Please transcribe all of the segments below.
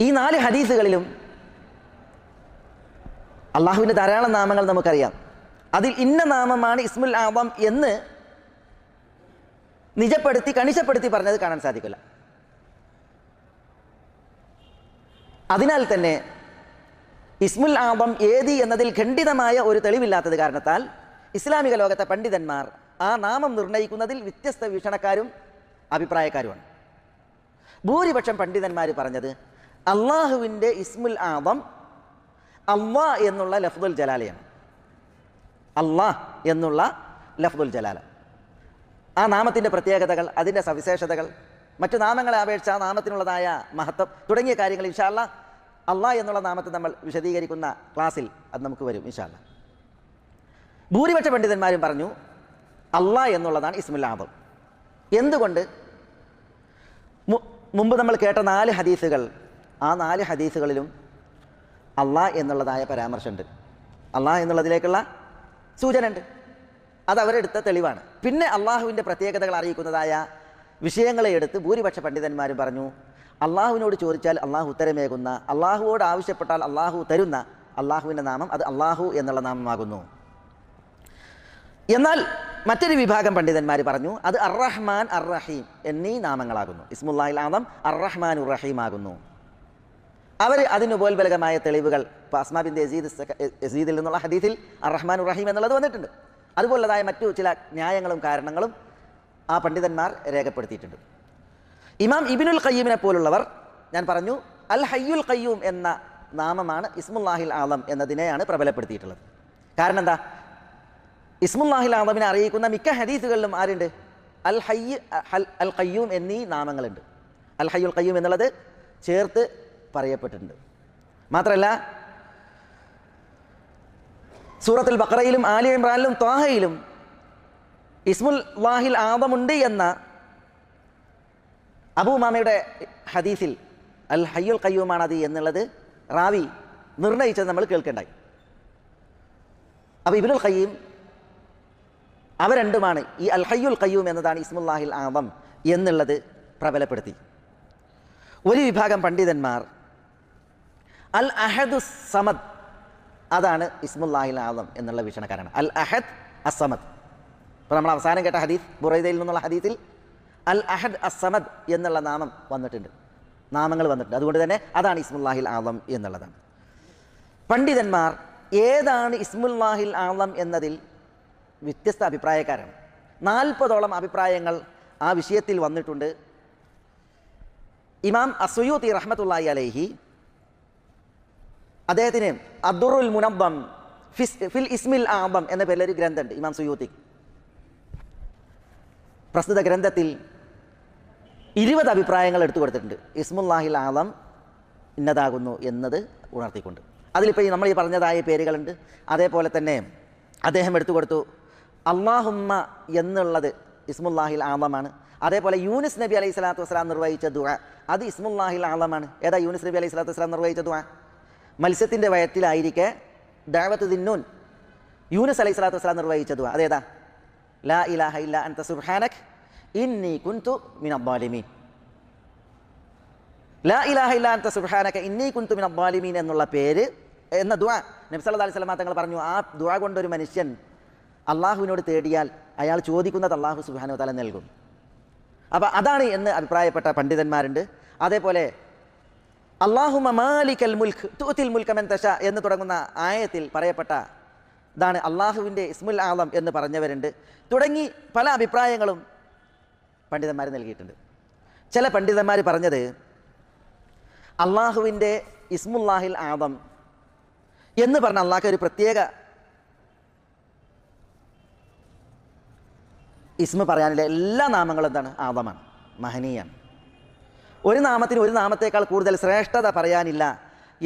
ഈ നാല് ഹദീസുകളിലും അള്ളാഹുവിന്റെ ധാരാളം നാമങ്ങൾ നമുക്കറിയാം. അതിൽ ഇന്ന നാമമാണ് ഇസ്മുൽ ആവാം എന്ന് നിജപ്പെടുത്തി കണിശപ്പെടുത്തി പറഞ്ഞത് കാണാൻ സാധിക്കില്ല. അതിനാൽ തന്നെ ഇസ്മുൽ ആദം ഏതി എന്നതിൽ ഖണ്ഡിതമായ ഒരു തെളിവില്ലാത്തത് കാരണത്താൽ ഇസ്ലാമിക ലോകത്തെ പണ്ഡിതന്മാർ ആ നാമം നിർണയിക്കുന്നതിൽ വ്യത്യസ്ത വീക്ഷണക്കാരും അഭിപ്രായക്കാരുമാണ്. ഭൂരിപക്ഷം പണ്ഡിതന്മാർ പറഞ്ഞത് അള്ളാഹുവിന്റെ ഇസ്മുൽ ആദം അള്ളാ എന്നുള്ള ലഫ്ദുൽ ജലാലയാണ്. അള്ളാഹ് എന്നുള്ള ലഫ്ദുൽ ജലാല. ആ നാമത്തിന്റെ പ്രത്യേകതകൾ അതിന്റെ സവിശേഷതകൾ മറ്റു നാമങ്ങളെ അപേക്ഷിച്ച് ആ നാമത്തിനുള്ളതായ മഹത്വം തുടങ്ങിയ കാര്യങ്ങൾ ഇൻഷാല്ല അള്ളാഹ് എന്നുള്ള നാമത്തെ നമ്മൾ വിശദീകരിക്കുന്ന ക്ലാസ്സിൽ അത് നമുക്ക് വരും ഇൻഷാല്ല ഭൂരിപക്ഷ പണ്ഡിതന്മാരും പറഞ്ഞു അള്ളാഹ് എന്നുള്ളതാണ് ഇസ്മുൽ ആദം. എന്തുകൊണ്ട്? മുമ്പ് നമ്മൾ കേട്ട നാല് ഹദീസുകൾ ആ നാല് ഹദീസുകളിലും അള്ളാഹ് എന്നുള്ളതായ പരാമർശമുണ്ട്. അള്ളാഹ് എന്നുള്ളതിലേക്കുള്ള സൂചന ഉണ്ട് അത് അവരെടുത്ത തെളിവാണ്. പിന്നെ അള്ളാഹുവിന്റെ പ്രത്യേകതകൾ അറിയിക്കുന്നതായ വിഷയങ്ങളെ എടുത്ത് ഭൂരിപക്ഷ പണ്ഡിതന്മാർ പറഞ്ഞു അള്ളാഹുവിനോട് ചോദിച്ചാൽ അള്ളാഹു ഉത്തരമേകുന്ന അള്ളാഹുവോട് ആവശ്യപ്പെട്ടാൽ അള്ളാഹു തരുന്ന അള്ളാഹുവിന്റെ നാമം അത് അള്ളാഹു എന്നുള്ള നാമമാകുന്നു. എന്നാൽ മറ്റൊരു വിഭാഗം പണ്ഡിതന്മാർ പറഞ്ഞു അത് അർ റഹ്മാൻ അർ റഹീം എന്നീ നാമങ്ങളാകുന്നു. ഇസ്മുല്ലാഹിൽ ആദം അർ റഹ്മാൻ ഉർ റഹീം ആകുന്നു അവർ അതിന് ഉപോത്ബലകമായ തെളിവുകൾ ഇപ്പോൾ അസ്മാബിൻ യസീദ് സക- യസീദിൽ നിന്നുള്ള ഹദീസിൽ അർ റഹ്മാൻ റഹീം എന്നുള്ളത് വന്നിട്ടുണ്ട്. അതുപോലതായ മറ്റു ചില ന്യായങ്ങളും കാരണങ്ങളും ആ പണ്ഡിതന്മാർ രേഖപ്പെടുത്തിയിട്ടുണ്ട്. ഇമാം ഇബിനുൽ ഖയ്യൂമിനെ പോലുള്ളവർ ഞാൻ പറഞ്ഞു അൽ ഹയ്യുൽ ഖയ്യൂം എന്ന നാമമാണ് ഇസ്മുല്ലാഹിൽ ആലം എന്നതിനെയാണ് പ്രബലപ്പെടുത്തിയിട്ടുള്ളത്. കാരണം എന്താ? ഇസ്മുല്ലാഹിൽ ആലമിനെ അറിയിക്കുന്ന മിക്ക ഹദീസുകളിലും ആരുണ്ട്? അൽ ഹയ്യ് അൽ ഖയ്യൂം എന്നീ നാമങ്ങളുണ്ട്. അൽ ഹയ്യുൽ ഖയ്യൂം എന്നുള്ളത് ചേർത്ത് പറയപ്പെട്ടിട്ടുണ്ട്. മാത്രമല്ല സൂറത്തുൽ ബക്രയിലും ആലി ഇമ്രാനിലും ത്വാഹയിലും ഇസ്മുൽ വാഹിൽ ആദമുണ്ട് എന്ന അബൂമാമയുടെ ഹദീസിൽ അൽ ഹയ്യുൽ കയ്യൂമാണത് എന്നുള്ളത് റാവി നിർണയിച്ചത് നമ്മൾ കേൾക്കണ്ടായി. അപ്പോൾ ഇബിനുൽ ഖയ്യീം അവ രണ്ടുമാണ് ഈ അൽ ഹയ്യുൽ കയ്യൂം എന്നതാണ് ഇസ്മുല്ലാഹിൽ ആദം എന്നുള്ളത് പ്രബലപ്പെടുത്തി. ഒരു വിഭാഗം പണ്ഡിതന്മാർ അൽ അഹദു സമദ്. അതാണ് ഇസ്മുല്ലാഹിൽ ആദം എന്നുള്ള വീക്ഷണക്കാരാണ് അൽ അഹദ് അസമദ് ഇപ്പോൾ നമ്മൾ അവസാനം കേട്ട ഹദീസ് ബുറൈദയിൽ നിന്നുള്ള ഹദീസിൽ അൽ അഹദ് അസമദ് എന്നുള്ള നാമം വന്നിട്ടുണ്ട്. നാമങ്ങൾ വന്നിട്ടുണ്ട്. അതുകൊണ്ട് തന്നെ അതാണ് ഇസ്മുല്ലാഹിൽ ആദം എന്നുള്ളതാണ്. പണ്ഡിതന്മാർ ഏതാണ് ഇസ്മുല്ലാഹിൽ ആദം എന്നതിൽ വ്യത്യസ്ത അഭിപ്രായക്കാരാണ്. നാൽപ്പതോളം അഭിപ്രായങ്ങൾ ആ വിഷയത്തിൽ വന്നിട്ടുണ്ട്. ഇമാം അസുയൂത്തി റഹ്മത്തുള്ളാഹി അലൈഹി അദ്ദേഹത്തിന് അദുറുൽ മുനബ്ബം ഫിസ് ഫിൽ ഇസ്മിൽ ആബം എന്ന പേരിൽ ഒരു ഗ്രന്ഥമുണ്ട് ഇമാം സുയൂത്തി. പ്രസ്തുത ഗ്രന്ഥത്തിൽ ഇരുപത് അഭിപ്രായങ്ങൾ എടുത്തു കൊടുത്തിട്ടുണ്ട്. ഇസ്മുല്ലാഹിൽ ആദം ഇന്നതാകുന്നു എന്നത് ഉണർത്തിക്കൊണ്ട്. അതിലിപ്പോൾ ഈ നമ്മൾ ഈ പറഞ്ഞതായ പേരുകളുണ്ട്. അതേപോലെ തന്നെ അദ്ദേഹം എടുത്തു കൊടുത്തു അള്ളാഹുമ്മ എന്നുള്ളത് ഇസ്മുല്ലാഹിൽ ആദമാണ് അതേപോലെ യൂനിസ് നബി അലൈഹി സ്വലാത്തു വസ്സലാം നിർവഹിച്ച ദുആ അത് ഇസ്മുല്ലാഹിൽ ആദമാണ് ഏതാ യൂനിസ് നബി അലൈഹി സ്വലാത്തു വസ്സലാം നിർവഹിച്ച ദുആ? മത്സ്യത്തിന്റെ വയറ്റിലായിരിക്കെ ദാവത്ത് ദിന്നൂൻ. യൂനസ് അലൈഹി സ്വലാത്തു വസ്സലാം നിർവഹിച്ച ദുആ അതേതാ? ലാ ഇലാഹ ഇല്ല അൻത സുബ്ഹാനക് ഇന്നി കുൻതു അബ്ബാലിമീൻ ലാ ഇലാഹ ഇല്ല അൻത സുബ്ഹാനക ഇന്നി കുൻതു അബ്ബാലിമീൻ എന്നുള്ള പേര് എന്ന ദുആ നബി സല്ലല്ലാഹു അലൈഹി വസല്ലം തങ്ങൾ പറഞ്ഞു ആ ദുആ കൊണ്ടൊരു മനുഷ്യൻ അള്ളാഹുവിനോട് തേടിയാൽ അയാൾ ചോദിക്കുന്നത് അള്ളാഹു സുബ്ഹാനഹു തആല നൽകും. അപ്പോൾ അതാണ് എന്ന് അഭിപ്രായപ്പെട്ട പണ്ഡിതന്മാരുണ്ട്. അതേപോലെ അള്ളാഹു മാലിക്കൽ മുൽഖ് തൂത്തിൽ മുൽക്കമൻ തശ എന്ന് തുടങ്ങുന്ന ആയത്തിൽ പറയപ്പെട്ട ഇതാണ് അള്ളാഹുവിന്റെ ഇസ്മുൽ ആലം എന്ന് പറഞ്ഞവരുണ്ട്. തുടങ്ങി പല അഭിപ്രായങ്ങളും പണ്ഡിതന്മാർ നൽകിയിട്ടുണ്ട്. ചില പണ്ഡിതന്മാർ പറഞ്ഞത് അള്ളാഹുവിന്റെ ഇസ്മുല്ലാഹിൽ ആദം എന്ന് പറഞ്ഞ അള്ളാഹ് ഒരു പ്രത്യേക ഇസ്മ പറയാനില്ല എല്ലാ നാമങ്ങളും എന്താണ്? ആദമാണ് മഹനീയാണ്. ഒരു നാമത്തിന് ഒരു നാമത്തേക്കാൾ കൂടുതൽ ശ്രേഷ്ഠത പറയാനില്ല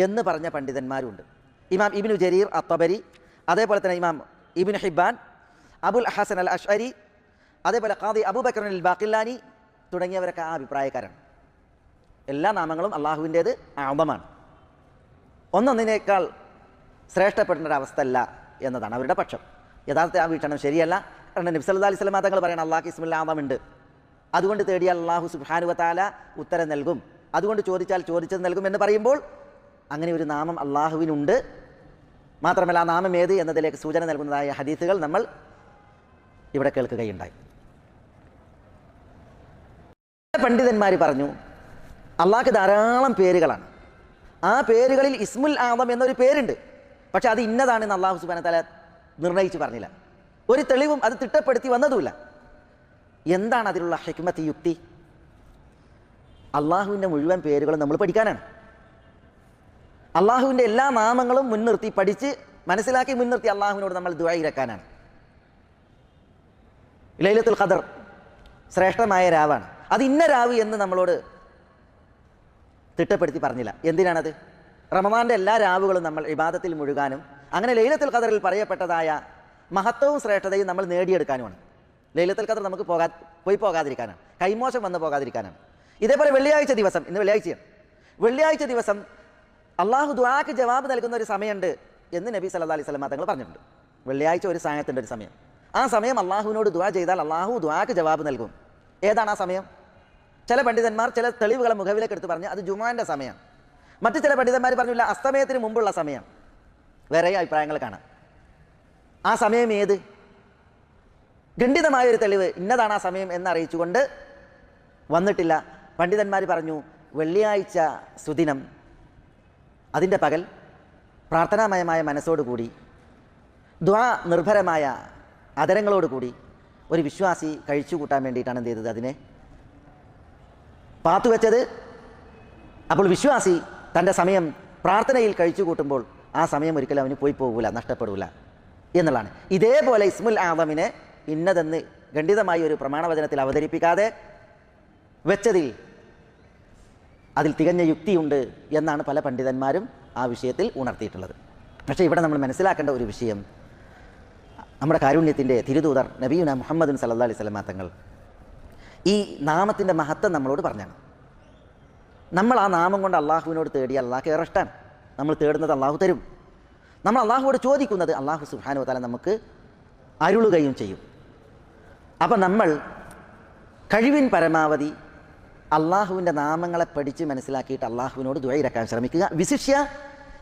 എന്ന് പറഞ്ഞ പണ്ഡിതന്മാരുണ്ട്. ഇമാം ഇബിനു ജരീർ അത്തബരി അതേപോലെ തന്നെ ഇമാം ഇബിൻ ഹിബാൻ അബുൽ ഹസൻ അൽ അഷ്അരി അതേപോലെ ഖാദി അബൂബക്കർ അൽ ബാക്കില്ലാനി തുടങ്ങിയവരൊക്കെ ആ അഭിപ്രായക്കാരാണ്. എല്ലാ നാമങ്ങളും അള്ളാഹുവിന്റേത് ആമമാണ് ഒന്നൊന്നിനേക്കാൾ ശ്രേഷ്ഠപ്പെടേണ്ട ഒരു അവസ്ഥ അല്ല എന്നതാണ് അവരുടെ പക്ഷം. യഥാർത്ഥ ആ വീക്ഷണം ശരിയല്ല. കാരണം നബി സല്ലല്ലാഹു അലൈഹി തങ്ങൾ പറയണം അള്ളാഹ് ഇസ്മുൽ ആദം ഉണ്ട്. അതുകൊണ്ട് തേടിയാൽ അള്ളാഹു സുബ്ഹാനു വതാല ഉത്തരം നൽകും. അതുകൊണ്ട് ചോദിച്ചാൽ ചോദിച്ചത് നൽകും എന്ന് പറയുമ്പോൾ അങ്ങനെ ഒരു നാമം അള്ളാഹുവിനുണ്ട് മാത്രമല്ല ആ നാമം ഏത് എന്നതിലേക്ക് സൂചന നൽകുന്നതായ ഹദീസുകൾ നമ്മൾ ഇവിടെ കേൾക്കുകയുണ്ടായി. പണ്ഡിതന്മാർ പറഞ്ഞു അള്ളാഹ്ക്ക് ധാരാളം പേരുകളാണ്. ആ പേരുകളിൽ ഇസ്മുൽ ആദം എന്നൊരു പേരുണ്ട്. പക്ഷെ അത് ഇന്നതാണെന്ന് അള്ളാഹു സുബാന തല നിർണയിച്ച് പറഞ്ഞില്ല. ഒരു തെളിവും അത് തിട്ടപ്പെടുത്തി വന്നതുമില്ല. എന്താണ് അതിലുള്ള ഹെക്മത്ത് യുക്തി? അള്ളാഹുവിന്റെ മുഴുവൻ പേരുകളും നമ്മൾ പഠിക്കാനാണ്. അള്ളാഹുവിന്റെ എല്ലാ നാമങ്ങളും മുൻനിർത്തി പഠിച്ച് മനസ്സിലാക്കി മുൻനിർത്തി അള്ളാഹുവിനോട് നമ്മൾ ദുആയിരക്കാനാണ് ലൈലത്തുൽ ഖദർ ശ്രേഷ്ഠമായ രാവാണ്. അത് ഇന്ന രാവ് എന്ന് നമ്മളോട് തിട്ടപ്പെടുത്തി പറഞ്ഞില്ല. എന്തിനാണത്? റമദാന്റെ എല്ലാ രാവുകളും നമ്മൾ ഇബാദത്തിൽ മുഴുകാനും അങ്ങനെ ലൈലത്തുൽ ഖദറിൽ പറയപ്പെട്ടതായ മഹത്വവും ശ്രേഷ്ഠതയും നമ്മൾ നേടിയെടുക്കാനുമാണ്. ലൈലത്തുൽ ഖദർ നമുക്ക് പോകാ പോയി പോകാതിരിക്കാനാണ്. കൈമോശം വന്ന് പോകാതിരിക്കാനാണ്. ഇതേപോലെ വെള്ളിയാഴ്ച ദിവസം ഇന്ന് വെള്ളിയാഴ്ചയാണ്. വെള്ളിയാഴ്ച ദിവസം അള്ളാഹു ദുആക്ക് ജവാബ് നൽകുന്ന ഒരു സമയമുണ്ട് എന്ന് നബി സല്ലാ അലൈഹി വസല്ലം തങ്ങൾ പറഞ്ഞിട്ടുണ്ട്. വെള്ളിയാഴ്ച ഒരു സമയത്തിന്റെ ഒരു സമയം. ആ സമയം അള്ളാഹുവിനോട് ദുആ ചെയ്താൽ അള്ളാഹു ദുആക്ക് ജവാബ് നൽകും. ഏതാണ് ആ സമയം? ചില പണ്ഡിതന്മാർ ചില തെളിവുകളെ മുഖവിലേക്ക് എടുത്ത് പറഞ്ഞ് അത് ജുമാന്റെ സമയം. മറ്റു ചില പണ്ഡിതന്മാർ പറഞ്ഞില്ല അസ്തമയത്തിന് മുമ്പുള്ള സമയം. വേറെ അഭിപ്രായങ്ങൾ കാണാം. ആ സമയം ഏത്? ഖണ്ഡിതമായ ഒരു തെളിവ് ഇന്നതാണ് ആ സമയം എന്നറിയിച്ചുകൊണ്ട് വന്നിട്ടില്ല. പണ്ഡിതന്മാർ പറഞ്ഞു വെള്ളിയാഴ്ച സുദിനം. അതിന്റെ പകൽ പ്രാർത്ഥനാമയമായ മനസ്സോടുകൂടി ദ്വാ നിർഭരമായ അതരങ്ങളോടുകൂടി ഒരു വിശ്വാസി കഴിച്ചു കൂട്ടാൻ വേണ്ടിയിട്ടാണ് എന്ത് ചെയ്തത് അതിനെ? പാത്തുവെച്ചത് അപ്പോൾ വിശ്വാസി തന്റെ സമയം പ്രാർത്ഥനയിൽ കഴിച്ചു കൂട്ടുമ്പോൾ ആ സമയം ഒരിക്കലും അവന് പോയി പോകില്ല നഷ്ടപ്പെടില്ല എന്നുള്ളതാണ്. ഇതേപോലെ ഇസ്മുൽ ആദമിനെ ഇന്നതെന്ന് ഖണ്ഡിതമായി ഒരു പ്രമാണവചനത്തിൽ അവതരിപ്പിക്കാതെ വെച്ചതിൽ അതിൽ തികഞ്ഞ യുക്തിയുണ്ട് എന്നാണ് പല പണ്ഡിതന്മാരും ആ വിഷയത്തിൽ ഉണർത്തിയിട്ടുള്ളത്. പക്ഷേ ഇവിടെ നമ്മൾ മനസ്സിലാക്കേണ്ട ഒരു വിഷയം നമ്മുടെ കാരുണ്യത്തിന്റെ തിരുദൂതർ നബീന മുഹമ്മദ് സല്ലാ അലൈഹി സ്വലമാ തങ്ങൾ ഈ നാമത്തിന്റെ മഹത്വം നമ്മളോട് പറഞ്ഞാണ്. നമ്മൾ ആ നാമം കൊണ്ട് അള്ളാഹുവിനോട് തേടി അള്ളാഹ് ഇഷ്ടമാണ് നമ്മൾ തേടുന്നത് അള്ളാഹു തരും. നമ്മൾ അള്ളാഹുവോട് ചോദിക്കുന്നത് അള്ളാഹു സുഹാനോ തല നമുക്ക് അരുളുകയും ചെയ്യും. അപ്പം നമ്മൾ കഴിവിൻ പരമാവധി അള്ളാഹുവിന്റെ നാമങ്ങളെ പഠിച്ച് മനസ്സിലാക്കിയിട്ട് അള്ളാഹുവിനോട് ദ്വൈരക്കാൻ ശ്രമിക്കുക. വിശിഷ്യ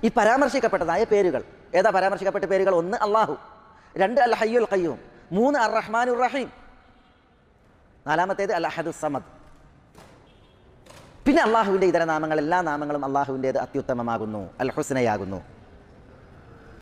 ഈ പരാമർശിക്കപ്പെട്ടതായ പേരുകൾ. ഏതാ പരാമർശിക്കപ്പെട്ട പേരുകൾ? ഒന്ന് അള്ളാഹു. രണ്ട് അൽ ഹയ്യുൽ ഖയ്യൂം. മൂന്ന് അർ റഹ്മാനുർ റഹീം. നാലാമത്തേത് അൽ സമദ്. പിന്നെ അള്ളാഹുവിന്റെ ഇതര നാമങ്ങൾ എല്ലാ നാമങ്ങളും അള്ളാഹുവിന്റേത് അത്യുത്തമമാകുന്നു അൽ ഹുസ്നയാകുന്നു